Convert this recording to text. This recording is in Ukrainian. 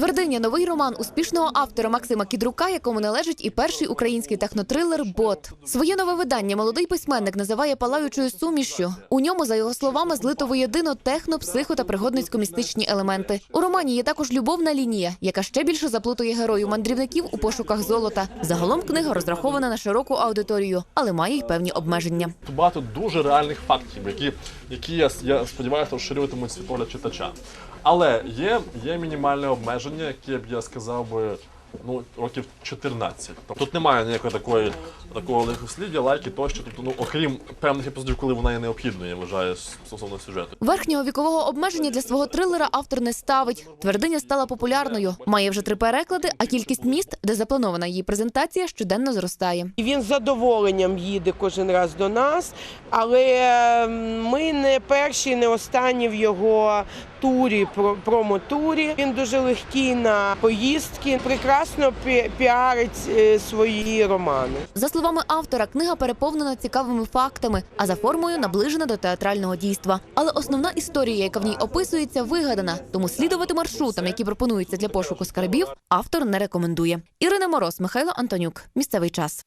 Твердиня новий роман успішного автора Максима Кідрука, якому належить і перший український технотрилер Бот. Своє нове видання молодий письменник називає палаючою сумішшю. У ньому, за його словами, злито воєдино техно, психо та пригодницько-містичні елементи. У романі є також любовна лінія, яка ще більше заплутує герою мандрівників у пошуках золота. Загалом книга розрахована на широку аудиторію, але має й певні обмеження. Багато дуже реальних фактів, які, які я, я сподіваюся, розширюватимуть світогляд читача. Але є, є мінімальне обмеження, яке б я сказав би. Ну, років 14. Тобто тут немає ніякої такої такого лихослів'я, лайки тощо. Тобто, ну окрім певних епізодів, коли вона є необхідною, я вважаю, стосовно сюжету. Верхнього вікового обмеження для свого трилера автор не ставить. Твердиня стала популярною, має вже три переклади, а кількість міст, де запланована її презентація, щоденно зростає. І Він з задоволенням їде кожен раз до нас, але ми не перші, не останні в його турі, про- промо-турі. Він дуже легкий на поїздки, прекрасно пі- піарить е, свої романи. За словами автора, книга переповнена цікавими фактами, а за формою наближена до театрального дійства. Але основна історія, яка в ній описується, вигадана, тому слідувати маршрутам, які пропонуються для пошуку скарбів, автор не рекомендує. Ірина Мороз, Михайло Антонюк. Місцевий час.